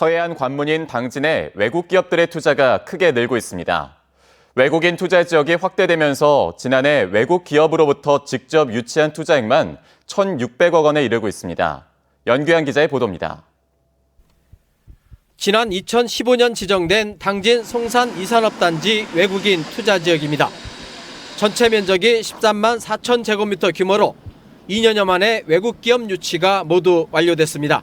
서해안 관문인 당진에 외국 기업들의 투자가 크게 늘고 있습니다. 외국인 투자 지역이 확대되면서 지난해 외국 기업으로부터 직접 유치한 투자액만 1,600억 원에 이르고 있습니다. 연규한 기자의 보도입니다. 지난 2015년 지정된 당진 송산 이산업단지 외국인 투자 지역입니다. 전체 면적이 13만 4천 제곱미터 규모로 2년여 만에 외국 기업 유치가 모두 완료됐습니다.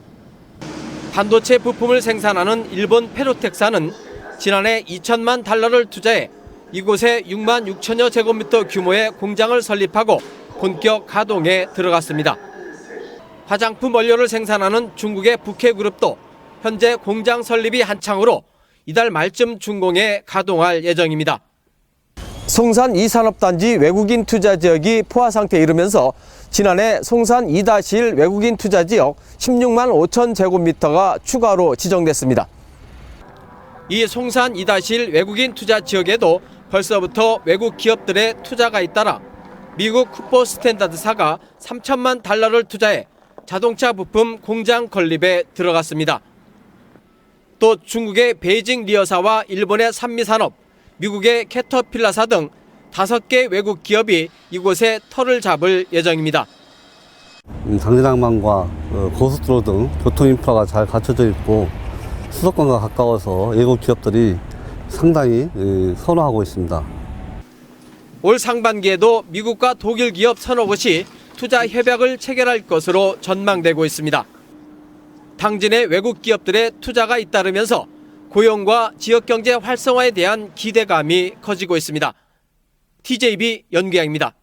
반도체 부품을 생산하는 일본 페로텍사는 지난해 2천만 달러를 투자해 이곳에 6만 6천여 제곱미터 규모의 공장을 설립하고 본격 가동에 들어갔습니다. 화장품 원료를 생산하는 중국의 북해그룹도 현재 공장 설립이 한창으로 이달 말쯤 준공에 가동할 예정입니다. 송산 이산업단지 외국인 투자 지역이 포화 상태에 이르면서 지난해 송산 2-1 외국인 투자 지역 16만 5천 제곱미터가 추가로 지정됐습니다. 이 송산 2-1 외국인 투자 지역에도 벌써부터 외국 기업들의 투자가 잇따라 미국 쿠퍼 스탠다드사가 3천만 달러를 투자해 자동차 부품 공장 건립에 들어갔습니다. 또 중국의 베이징 리어사와 일본의 산미산업, 미국의 캐터필라사 등 다섯 개 외국 기업이 이곳에 터를 잡을 예정입니다. 음, 당진항만과 어, 고속도로 등 교통 인프라가 잘 갖춰져 있고 수도권과 가까워서 외국 기업들이 상당히 예, 선호하고 있습니다. 올 상반기에도 미국과 독일 기업 서너 곳이 투자 협약을 체결할 것으로 전망되고 있습니다. 당진의 외국 기업들의 투자가 잇따르면서 고용과 지역 경제 활성화에 대한 기대감이 커지고 있습니다. TJB 연구양입니다.